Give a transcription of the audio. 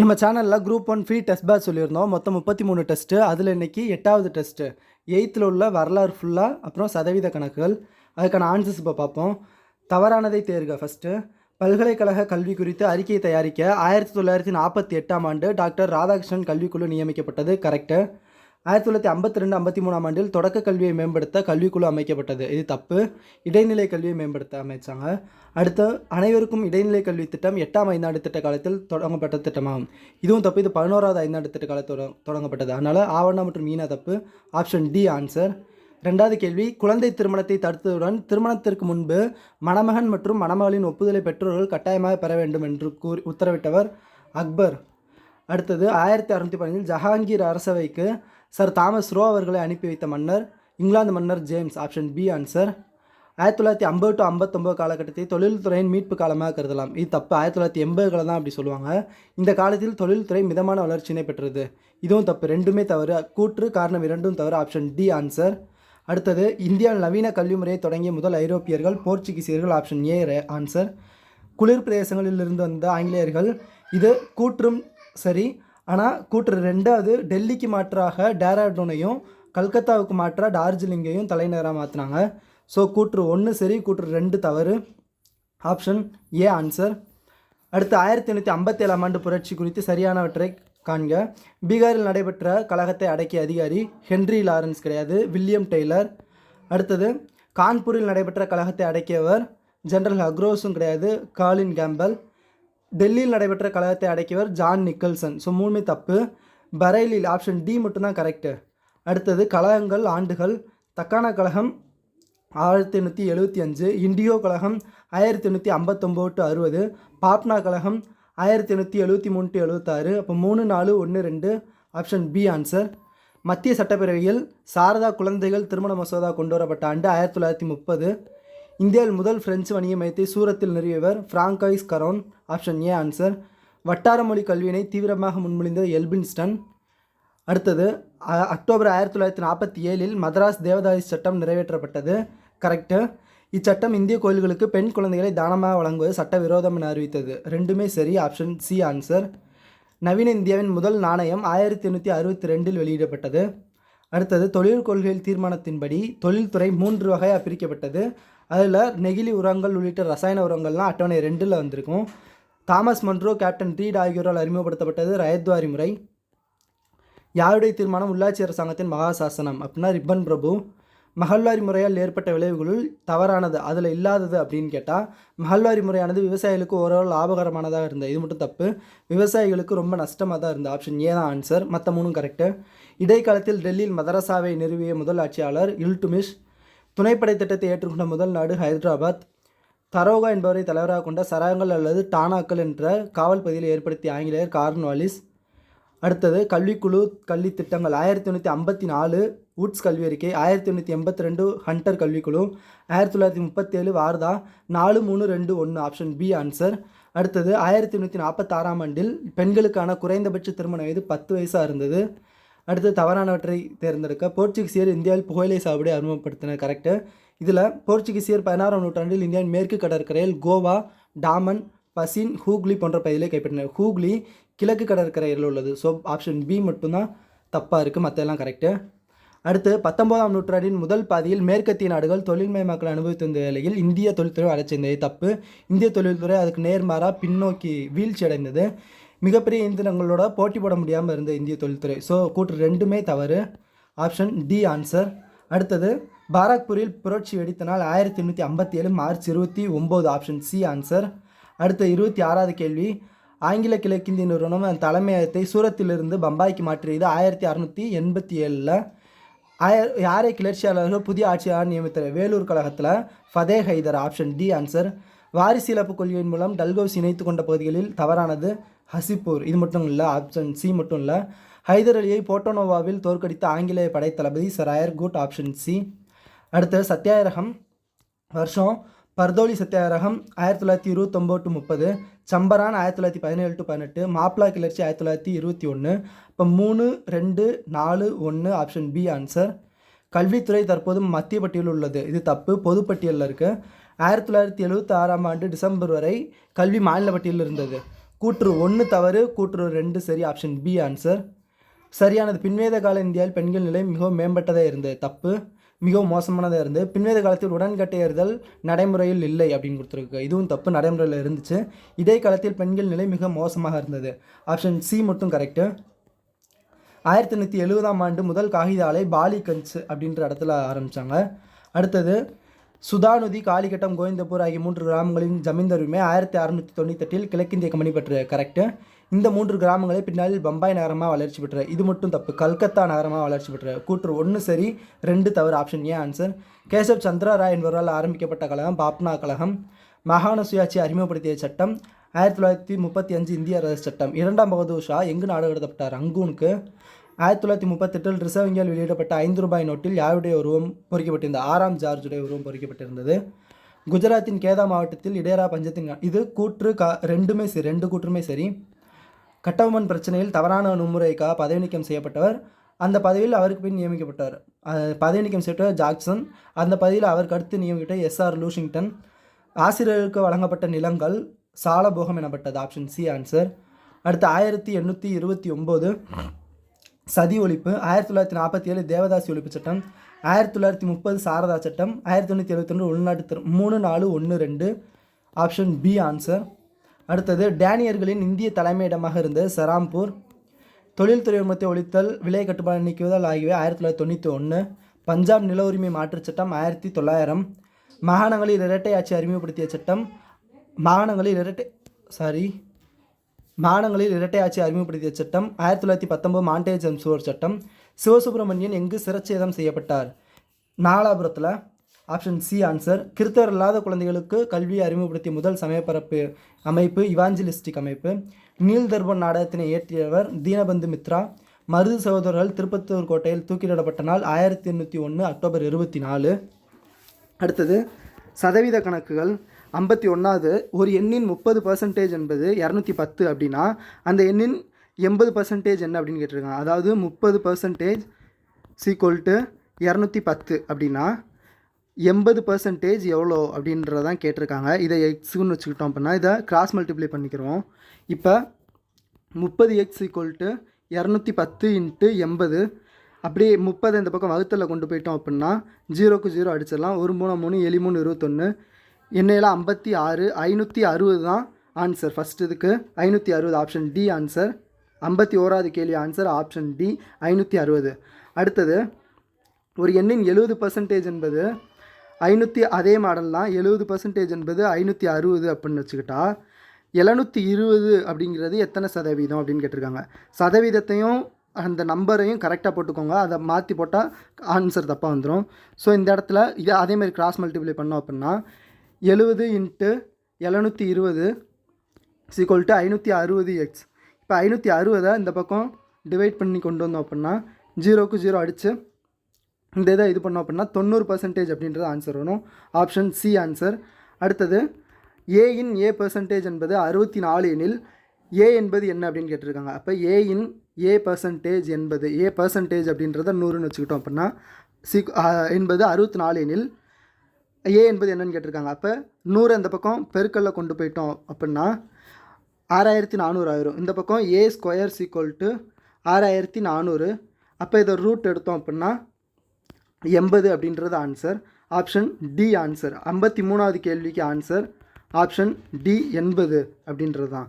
நம்ம சேனலில் group one free test batch சொல்லியிருந்தோம். மொத்தம் முப்பத்தி மூணு டெஸ்ட்டு அதில் இன்னைக்கு எட்டாவது டெஸ்ட்டு எயித்தில் உள்ள வரலாறு ஃபுல்லாக அப்புறம் சதவீத கணக்குகள். அதுக்கான ஆன்சர்ஸ் இப்போ பார்ப்போம். தவறானதை தேர்க ஃபஸ்ட்டு பல்கலைக்கழக கல்வி குறித்து அறிக்கையை தயாரிக்க ஆயிரத்தி தொள்ளாயிரத்தி நாற்பத்தி எட்டாம் ஆண்டு டாக்டர் ராதாகிருஷ்ணன் கல்விக்குழு நியமிக்கப்பட்டது. கரெக்டு ஆயிரத்தி தொள்ளாயிரத்தி ஐம்பத்தி ரெண்டு ஐம்பத்தி மூணாம் ஆண்டில் தொடக்க கல்வியை மேம்படுத்த கல்விக்குழு அமைக்கப்பட்டது. இது தப்பு. இடைநிலை கல்வியை மேம்படுத்த அமைச்சாங்க. அடுத்து அனைவருக்கும் இடைநிலை கல்வி திட்டம் எட்டாம் ஐந்தாண்டு திட்ட காலத்தில் தொடங்கப்பட்ட திட்டமாகும். இதுவும் தப்பு. இது பதினோராவது ஐந்தாண்டு திட்ட காலத்தில் தொட- தொடங்கப்பட்டது. அதனால் ஆவணா மற்றும் மீனா தப்பு. ஆப்ஷன் டி ஆன்சர் ரெண்டாவது கேள்வி குழந்தை திருமணத்தை தடுத்ததுடன் திருமணத்திற்கு முன்பு மணமகன் மற்றும் மணமகளின் ஒப்புதலை பெற்றோர்கள் கட்டாயமாக பெற வேண்டும் என்று கூறி உத்தரவிட்டவர் அக்பர். அடுத்தது ஆயிரத்தி அறுநூத்தி பதினஞ்சில் ஜஹாங்கீர் அரசவைக்கு சார் தாமஸ் ரோ அவர்களை அனுப்பி வைத்த மன்னர் இங்கிலாந்து மன்னர் ஜேம்ஸ் ஆப்ஷன் பி ஆன்சர். ஆயிரத்தி தொள்ளாயிரத்தி ஐம்பது டு ஐம்பத்தொம்பது காலகட்டத்தை தொழில்துறையின் மீட்பு காலமாக கருதலாம். இது தப்பு. ஆயிரத்தி தொள்ளாயிரத்தி எண்பதுகளை தான் அப்படி சொல்லுவாங்க. இந்த காலத்தில் தொழில்துறை மிதமான வளர்ச்சியினை பெற்றது. இதுவும் தப்பு. ரெண்டுமே தவறு. கூற்று காரணம் இரண்டும் தவறு. Option D answer. அடுத்தது இந்தியாவில் நவீன கல்வி முறையை தொடங்கிய முதல் ஐரோப்பியர்கள் போர்ச்சுகீசியர்கள் ஆப்ஷன் ஏ ஆன்சர். குளிர் பிரதேசங்களில் இருந்து வந்த ஆங்கிலேயர்கள் இது கூற்றும் சரி ஆனால் கூற்று ரெண்டாவது டெல்லிக்கு மாற்றாக டேராடூனையும் கல்கத்தாவுக்கு மாற்றாக டார்ஜிலிங்கையும் தலைநகராக மாற்றினாங்க ஸோ கூற்று ஒன்று சரி கூற்று ரெண்டு தவறு. Option A answer. அடுத்து ஆயிரத்தி எண்ணூற்றி ஐம்பத்தேழாம் ஆண்டு புரட்சி குறித்து சரியானவற்றை காண்க. பீகாரில் நடைபெற்ற கழகத்தை அடக்கிய அதிகாரி ஹென்றி லாரன்ஸ் கிடையாது வில்லியம் டெய்லர். அடுத்தது கான்பூரில் நடைபெற்ற கழகத்தை அடக்கியவர் ஜெனரல் அக்ரோஸும் கிடையாது காலின் கேம்பல். டெல்லியில் நடைபெற்ற கழகத்தை அடக்கியவர் ஜான் நிக்கல்சன். ஸோ மூணுமே தப்பு. பரைலில் ஆப்ஷன் டி மட்டும்தான் கரெக்டு அடுத்தது கழகங்கள் ஆண்டுகள். தக்கான கழகம் ஆயிரத்தி எண்ணூற்றி எழுபத்தி அஞ்சு இண்டியோ கழகம் ஆயிரத்தி எண்ணூற்றி ஐம்பத்தொம்போது டு அறுபது பாப்னா கழகம் ஆயிரத்தி எண்ணூற்றி எழுபத்தி மூணு டு எழுபத்தாறு அப்போ மூணு நாலு ஒன்று ரெண்டு. Option B answer. மத்திய சட்டப்பேரவையில் சாரதா குழந்தைகள் திருமண மசோதா கொண்டு வரப்பட்ட ஆண்டு ஆயிரத்தி தொள்ளாயிரத்தி முப்பது. இந்தியாவில் முதல் பிரெஞ்சு வணிக மையத்தை சூரத்தில் நிறுவியவர் Francois Caron. Option A answer. வட்டார மொழி கல்வியினை தீவிரமாக முன்மொழிந்த எல்பின்ஸ்டன். அடுத்தது அ- அக்டோபர் ஆயிரத்தி தொள்ளாயிரத்தி நாற்பத்தி ஏழில் மதராஸ் தேவதாசி சட்டம் நிறைவேற்றப்பட்டது. கரெக்டு இச்சட்டம் இந்திய கோயில்களுக்கு பெண் குழந்தைகளை தானமாக வழங்குவது சட்டவிரோதம் என அறிவித்தது. ரெண்டுமே சரி. Option C answer. நவீன இந்தியாவின் முதல் நாணயம் ஆயிரத்தி எண்ணூற்றி அறுபத்தி ரெண்டில் வெளியிடப்பட்டது. அடுத்தது தொழில் கொள்கையில் தீர்மானத்தின்படி தொழில்துறை மூன்று வகையாக பிரிக்கப்பட்டது. அதில் நெகிழி உரங்கள் உள்ளிட்ட ரசாயன உரங்கள்லாம் அட்டவணை ரெண்டில் வந்திருக்கும். தாமஸ் மன்ரோ கேப்டன் ரீட் ஆகியோரால் அறிமுகப்படுத்தப்பட்டது ரயத்வாரி முறை. யாருடைய தீர்மானம் உள்ளாட்சி அரசாங்கத்தின் மகாசாசனம்? அப்படின்னா ரிப்பன் பிரபு. மகள்வாரி முறையால் ஏற்பட்ட விளைவுகளுள் தவறானது அதில் இல்லாதது அப்படின்னு கேட்டால் மகள்வாரி முறையானது விவசாயிகளுக்கு ஓரளவு லாபகரமானதாக இருந்தது. இது மட்டும் தப்பு. விவசாயிகளுக்கு ரொம்ப நஷ்டமாக தான் இருந்தது. ஆப்ஷன் ஏ தான் ஆன்சர். மற்ற மூணும் கரெக்டு இடைக்காலத்தில் டெல்லியில் மதரசாவை நிறுவிய முதல் ஆட்சியாளர் இல்டுமிஷ் துணைப்படை திட்டத்தை ஏற்றுக்கொண்ட முதல் நாடு ஹைதராபாத். தரோகா என்பவரை தலைவராக கொண்ட சரகங்கள் அல்லது டானாக்கள் என்ற காவல் பகுதியில் ஏற்படுத்திய ஆங்கிலேயர் கார்ன்வாலிஸ் அடுத்தது கல்விக்குழு கல்வி திட்டங்கள் ஆயிரத்தி தொண்ணூற்றி ஐம்பத்தி நாலு உட்ஸ் கல்வி அறிக்கை ஆயிரத்தி தொண்ணூற்றி எண்பத்தி ரெண்டு ஹண்டர் கல்விக்குழு ஆயிரத்தி தொள்ளாயிரத்தி முப்பத்தேழு வார்தா நாலு மூணு ரெண்டு ஒன்று ஆப்ஷன் பி ஆன்சர். அடுத்தது ஆயிரத்தி எண்ணூற்றி நாற்பத்தாறாம் ஆண்டில் பெண்களுக்கான குறைந்தபட்ச திருமண வயது பத்து வயசாக இருந்தது. அடுத்து தவறானவற்றை தேர்ந்தெடுக்க போர்ச்சுகீசியர் இந்தியாவில் புகையிலை சாகுபடி அறிமுகப்படுத்தின கரெக்டு இதில் போர்ச்சுகீசியர் பதினாறாம் நூற்றாண்டில் இந்தியாவின் மேற்கு கடற்கரையில் கோவா டாமன் பசின் ஹூக்லி போன்ற பகுதிகளை கைப்பற்றினர். ஹூக்லி கிழக்கு கடற்கரையில் உள்ளது. ஸோ ஆப்ஷன் பி மட்டும்தான் தப்பாக இருக்குது மற்ற எல்லாம் கரெக்டு அடுத்து பத்தொன்பதாம் நூற்றாண்டின் முதல் பாதியில் மேற்கத்திய நாடுகள் தொழில்மயமாக்கல் அனுபவித்து வந்த நிலையில் இந்திய தொழில்துறை வளர்ச்சியடைந்தது தப்பு. இந்திய தொழில்துறை அதுக்கு நேர்மாறாக பின்னோக்கி வீழ்ச்சி அடைந்தது மிகப்பெரிய இயந்திரங்களோட போட்டி போட முடியாமல் இருந்த இந்திய தொழில்துறை. ஸோ கூற்று ரெண்டுமே தவறு. ஆப்ஷன் டி ஆன்சர் அடுத்தது பாராக்பூரில் புரட்சி வெடித்த நாள் ஆயிரத்தி எண்ணூற்றி ஐம்பத்தி ஏழு மார்ச் இருபத்தி ஒம்பது. ஆப்ஷன் சி ஆன்சர் அடுத்த இருபத்தி ஆறாவது கேள்வி. ஆங்கில கிழக்கிந்திய நிறுவனம் அதன் தலைமையகத்தை சூரத்திலிருந்து பம்பாய்க்கு மாற்றியது ஆயிரத்தி அறநூற்றி எண்பத்தி ஏழில். ஆய யாரை கிளர்ச்சியாளர்கள் புதிய ஆட்சியாளர் நியமித்தார் வேலூர் கழகத்தில் Fateh Hyder. Option D answer வாரிசு இழப்பு கொள்கையின் மூலம் டல்கோஸ் இணைத்து கொண்ட பகுதிகளில் தவறானது. ஹசிப்பூர். இது மட்டும் இல்லை ஆப்ஷன் சி மட்டும் இல்லை ஹைதர் அலியை போட்டோனோவாவில் தோற்கடித்த ஆங்கிலேய படைத்தளபதி sir Eyre Coote option C அடுத்து சத்தியாகிரகம். வருஷம் பர்தோலி சத்தியாகிரகம் ஆயிரத்தி தொள்ளாயிரத்தி இருபத்தொம்போது டு முப்பது. சம்பரான் ஆயிரத்தி தொள்ளாயிரத்தி பதினேழு டு பதினெட்டு. மாப்ளா கிளர்ச்சி ஆயிரத்தி தொள்ளாயிரத்தி இருபத்தி ஒன்று இப்போ மூணு ரெண்டு நாலு ஒன்று ஆப்ஷன் பி ஆன்சர் கல்வித்துறை தற்போது மத்திய பட்டியலில் உள்ளது. இது தப்பு. பொதுப்பட்டியலில் இருக்குது ஆயிரத்தி தொள்ளாயிரத்தி எழுபத்தி ஆறாம் ஆண்டு டிசம்பர் வரை கல்வி மாநில பட்டியலில் இருந்தது. கூற்று ஒன்று தவறு கூற்று ரெண்டு சரி ஆப்ஷன் பி ஆன்சர் சரியானது. பின்வேத கால இந்தியாவில் பெண்கள் நிலை மிகவும் மேம்பட்டதாக இருந்தது. தப்பு. மிகவும் மோசமானதாக இருந்தது. பின்வேத காலத்தில் உடன்கட்டையறுதல் நடைமுறையில் இல்லை அப்படின்னு கொடுத்துருக்கு. இதுவும் தப்பு. நடைமுறையில் இருந்துச்சு. இதே காலத்தில் பெண்கள் நிலை மிக மோசமாக இருந்தது. ஆப்ஷன் சி மட்டும் கரெக்டு ஆயிரத்தி எண்ணூற்றி எழுபதாம் ஆண்டு முதல் காகித ஆலை பாலிகஞ்ச் அப்படின்ற இடத்துல ஆரம்பித்தாங்க அடுத்தது சுதாநதி காளிகட்டம் கோவிந்தபூர் ஆகிய மூன்று கிராமங்களின் ஜமீந்தருமே ஆயிரத்தி அறுநூற்றி தொண்ணூத்தெட்டில் கிழக்கிந்திய கம்பெனி பெற்ற கரெக்டு இந்த மூன்று கிராமங்களை பின்னாளில் பம்பாய் நகரமாக வளர்ச்சி பெற்ற இது மட்டும் தப்பு கல்கத்தா நகரமாக வளர்ச்சி பெற்ற கூற்று ஒன்று சரி ரெண்டு தவறு option A answer Keshav Chandra Roy என்பவரால் ஆரம்பிக்கப்பட்ட கழகம் பாப்னா கழகம். மாகாண சுயாட்சி அறிமுகப்படுத்திய சட்டம் ஆயிரத்தி தொள்ளாயிரத்தி முப்பத்தி அஞ்சு இந்திய அரசு சட்டம். இரண்டாம் பகதூர் ஷா எங்கு நாடு கடத்தப்பட்டார்? ரங்கூனுக்கு ஆயிரத்தி தொள்ளாயிரத்தி முப்பத்தெட்டில் ரிசர்வ் வங்கியால் வெளியிடப்பட்ட ஐந்து ரூபாய் நோட்டில் யாருடைய உருவம் பொறிக்கப்பட்டிருந்த ஆறாம் ஜார்ஜுடைய உருவம் பொறிக்கப்பட்டிருந்தது. குஜராத்தின் கேதா மாவட்டத்தில் இடையரா பஞ்சத்தின் இது கூற்று கா ரெண்டுமே சரி ரெண்டு கூற்றுமே சரி. கட்டபொம்மன் பிரச்சனையில் தவறான அணுமுறைக்காக பதவி நீக்கம் செய்யப்பட்டவர் அந்த பதவியில் அவருக்கு பின் நியமிக்கப்பட்டார். பதவி நீக்கம் செய்யப்பட்ட ஜாக்சன் அந்த பதவியில் அவருக்கு அடுத்து நியமிக்கப்பட்ட எஸ்ஆர் லூஷிங்டன். ஆசிரியருக்கு வழங்கப்பட்ட நிலங்கள் சாலபோகம் எனப்பட்டது ஆப்ஷன் சி ஆன்சர். அடுத்து ஆயிரத்தி எண்ணூற்றி இருபத்தி ஒம்பது. சதி ஒழிப்பு ஆயிரத்தி தொள்ளாயிரத்தி நாற்பத்தி ஏழு தேவதாசி ஒழிப்பு சட்டம் ஆயிரத்தி தொள்ளாயிரத்தி முப்பது சாரதா சட்டம் ஆயிரத்தி தொண்ணூற்றி எழுபத்தி ரெண்டு உள்நாட்டு திரு மூணு நாலு ஒன்று ரெண்டு ஆப்ஷன் பி ஆன்சர் அடுத்தது டேனியர்களின் இந்திய தலைமையிடமாக இருந்த சராம்பூர் தொழில்துறை உரிமத்தை ஒழித்தல் விலை கட்டுப்பாடு நீக்குவதால் ஆகியவை ஆயிரத்தி தொள்ளாயிரத்தி தொண்ணூற்றி ஒன்று பஞ்சாப் நில உரிமை மாற்றுச் சட்டம் ஆயிரத்தி தொள்ளாயிரம் மாகாணங்களில் இரட்டை ஆட்சி அறிமுகப்படுத்திய சட்டம் மாகாணங்களில் இரட்டை சாரி மாகாணங்களில் இரட்டை ஆட்சி அறிமுகப்படுத்திய சட்டம் ஆயிரத்தி தொள்ளாயிரத்தி பத்தொம்போது மாண்டே ஜம்சுவர் சட்டம் சிவசுப்பிரமணியன் எங்கு சிரச்சேதம் செய்யப்பட்டார்? நாலாபுரத்தில் ஆப்ஷன் சி ஆன்சர் கிறித்தவர் இல்லாத குழந்தைகளுக்கு கல்வியை அறிமுகப்படுத்திய முதல் சமயப்பரப்பு அமைப்பு இவாஞ்சலிஸ்டிக் அமைப்பு. நீல் தர்பன் நாடகத்தினை இயற்றியவர் தீனபந்து மித்ரா. மருது சகோதரர்கள் திருப்பத்தூர் கோட்டையில் தூக்கிலிடப்பட்ட நாள் ஆயிரத்தி எண்ணூற்றி ஒன்று அக்டோபர் இருபத்தி நாலு. அடுத்தது சதவீத கணக்குகள். ஐம்பத்தி ஒன்றாவது ஒரு எண்ணின் முப்பது பர்சன்டேஜ் என்பது இரநூத்தி பத்து அப்படின்னா அந்த எண்ணின் எண்பது பர்சன்டேஜ் என்ன அப்படின்னு கேட்டிருக்காங்க. அதாவது முப்பது பர்சன்டேஜ் சீக்குவல் டு இரநூத்தி பத்து அப்படின்னா எண்பது பர்சன்டேஜ் எவ்வளோ அப்படின்றதான் கேட்டிருக்காங்க. இதை எக்ஸுன்னு வச்சுக்கிட்டோம் அப்படின்னா இதை கிராஸ் மல்டிப்ளை பண்ணிக்கிறோம். இப்போ முப்பது எக்ஸ் ஈக்குவல் டு இரநூத்தி பத்து இன்ட்டு எண்பது. அப்படியே முப்பது இந்த பக்கம் வகுத்தலில் கொண்டு போயிட்டோம் அப்படின்னா ஜீரோக்கு ஜீரோ அடிச்சிடலாம். ஒரு மூணு மூணு எலி மூணு இருபத்தொன்று என்னையெல்லாம் ஐம்பத்தி ஆறு ஐநூற்றி அறுபது தான் ஆன்சர் ஃபஸ்ட் இதுக்கு ஐநூற்றி அறுபது ஆப்ஷன் டி ஆன்சர் ஐம்பத்தி ஓராவது கேள்வி ஆன்சர் ஆப்ஷன் டி ஐநூற்றி அறுபது. அடுத்தது ஒரு எண்ணின் எழுபது பர்சன்டேஜ் என்பது ஐநூற்றி அதே மாடல் தான் எழுபது பர்சன்டேஜ் என்பது ஐநூற்றி அறுபது அப்படின்னு வச்சுக்கிட்டா எழுநூற்றி இருபது அப்படிங்கிறது எத்தனை சதவீதம் அப்படின்னு கேட்டிருக்காங்க. சதவீதத்தையும் அந்த நம்பரையும் கரெக்டாக போட்டுக்கோங்க. அதை மாற்றி போட்டால் ஆன்சர் தப்பாக வந்துடும் ஸோ இந்த இடத்துல இதை அதேமாதிரி கிராஸ் மல்டிப்ளை பண்ணோம் அப்படின்னா எழுபது இன்ட்டு எழுநூற்றி இருபது சீக்வல் டு ஐநூற்றி அறுபது எக்ஸ் இப்போ ஐநூற்றி அறுபதை இந்த பக்கம் டிவைட் பண்ணி கொண்டு வந்தோம் அப்படின்னா ஜீரோக்கு ஜீரோ அடித்து இந்த இதை இது பண்ணோம் அப்படின்னா தொண்ணூறு பர்சன்டேஜ் அப்படின்றது ஆன்சர் வரும். ஆப்ஷன் சி ஆன்சர் அடுத்தது ஏயின் ஏ பர்சன்டேஜ் என்பது அறுபத்தி நாலு எனில் ஏ என்பது என்ன அப்படின்னு கேட்டிருக்காங்க. அப்போ ஏயின் ஏ பர்சன்டேஜ் என்பது ஏ பர்சன்டேஜ் அப்படின்றத நூறுன்னு வச்சுக்கிட்டோம் அப்படின்னா சி என்பது அறுபத்தி நாலு எனில் ஏ என்பது என்னன்னு கேட்டிருக்காங்க. அப்போ நூறு அந்த பக்கம்? பெருக்கல்ல கொண்டு போயிட்டோம் அப்படின்னா ஆறாயிரத்தி நானூறு ஆயிரும். இந்த பக்கம் ஏ ஸ்கொயர் சீக்வல் டு ஆறாயிரத்தி நானூறு. அப்போ இதை ரூட் எடுத்தோம் அப்படின்னா எண்பது அப்படின்றது ஆன்சர் ஆப்ஷன் டி ஆன்சர் ஐம்பத்தி மூணாவது கேள்விக்கு ஆன்சர் ஆப்ஷன் டி எண்பது அப்படின்றது தான்